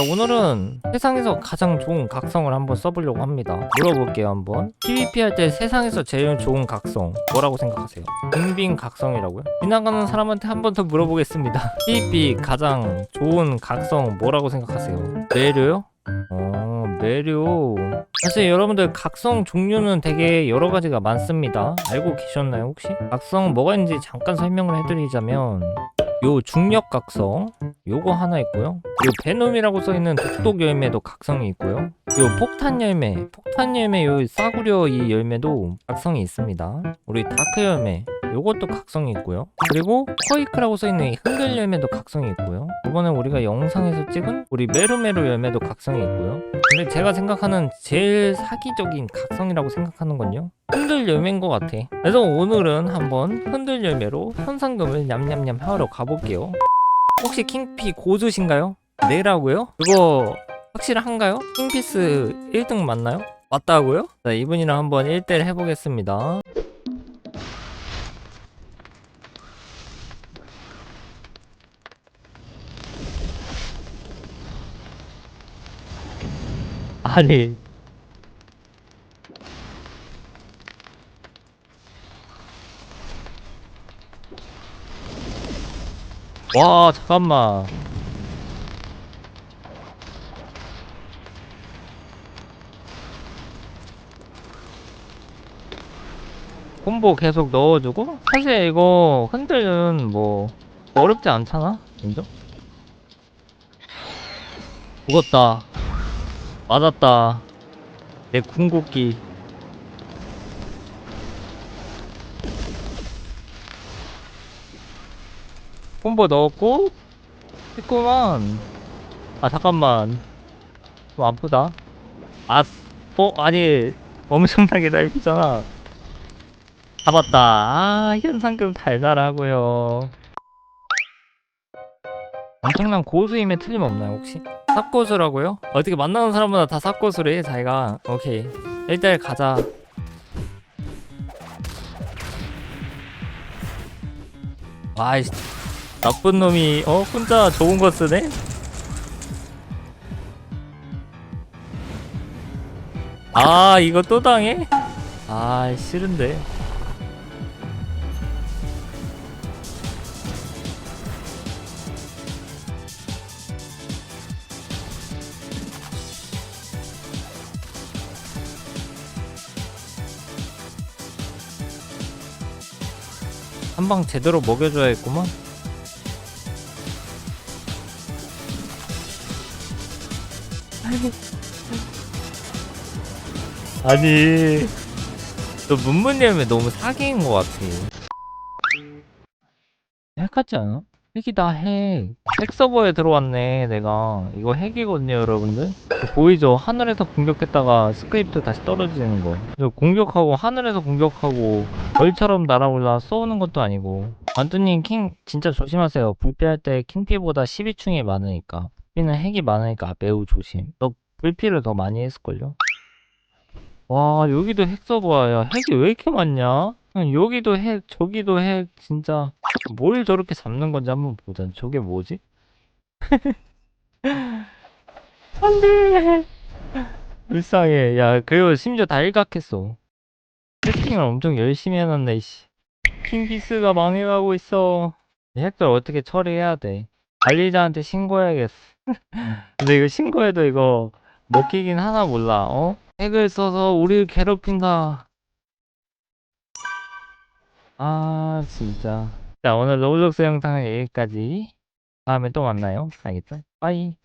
자, 오늘은 세상에서 가장 좋은 각성을 한번 써보려고 합니다. 물어볼게요, 한번. PVP 할 때 세상에서 제일 좋은 각성 뭐라고 생각하세요? 빙빙 각성이라고요? 지나가는 사람한테 한 번 더 물어보겠습니다. PVP 가장 좋은 각성 뭐라고 생각하세요? 매료요? 어, 매료. 사실 여러분들 각성 종류는 되게 여러 가지가 많습니다. 알고 계셨나요, 혹시? 각성 뭐가 있는지 잠깐 설명을 해드리자면 요 중력 각성 요거 하나 있고요. 요 베놈이라고 써 있는 독독 열매도 각성이 있고요. 요 폭탄 열매, 폭탄 열매 요 싸구려 이 열매도 각성이 있습니다. 우리 다크 열매 요것도 각성이 있고요. 그리고 커이크라고 써 있는 이 흔들 열매도 각성이 있고요. 이번에 우리가 영상에서 찍은 우리 메로메로 열매도 각성이 있고요. 근데 제가 생각하는 제일 사기적인 각성이라고 생각하는 건요. 흔들 열매인 것 같아. 그래서 오늘은 한번 흔들 열매로 현상금을 냠냠냠 하러 가볼게요. 혹시 킹피 고수신가요? 네라고요? 그거 확실한가요? 킹피스 1등 맞나요? 맞다고요? 자, 이분이랑 한번 1대1 해보겠습니다. 아니 와 잠깐만. 콤보 계속 넣어주고? 사실 이거 흔들은 뭐 어렵지 않잖아? 인정? 죽었다. 맞았다. 내 궁극기 콤보 넣었고 했구만. 아 잠깐만. 좀 아프다. 아 어? 아니 엄청나게 날리잖아. 잡았다. 아 현상금 달달하고요. 엄청난 고수임에 틀림없나요 혹시? 삽고수라고요? 어떻게 만나는 사람마다 다 삽고수래 자기가. 오케이. 1대1 가자. 아이씨 나쁜 놈이 어 혼자 좋은 거 쓰네? 아 이거 또 당해? 아 싫은데 한 방 제대로 먹여줘야겠구만 아니 너 문문열매 너무 사기인 것 같아. 핵 같지 않아? 핵이다 핵. 핵 서버에 들어왔네 내가. 이거 핵이거든요 여러분들. 보이죠? 하늘에서 공격했다가 스크립트 다시 떨어지는 거. 저 공격하고 하늘에서 공격하고 벌처럼 날아올라 쏘는 것도 아니고. 완두님 킹 진짜 조심하세요. 불피할 때 킹피보다 12충이 많으니까 피는 핵이 많으니까 매우 조심. 너 불피를 더 많이 했을걸요? 와 여기도 핵 서버야 야, 핵이 왜 이렇게 많냐? 여기도 핵 저기도 핵. 진짜. 뭘 저렇게 잡는 건지 한번 보자. 저게 뭐지? 안돼 불쌍해. 야 그리고 심지어 다 일각했어. 세팅을 엄청 열심히 해놨네 씨. 킹피스가 망해가고 있어. 이 핵들 어떻게 처리해야 돼? 관리자한테 신고해야겠어 근데 이거 신고해도 이거 먹히긴 하나 몰라 어? 핵을 써서 우리를 괴롭힌다. 아 진짜. 자 오늘 로블록스 영상은 여기까지. 다음에 또 만나요. 알겠죠? 빠이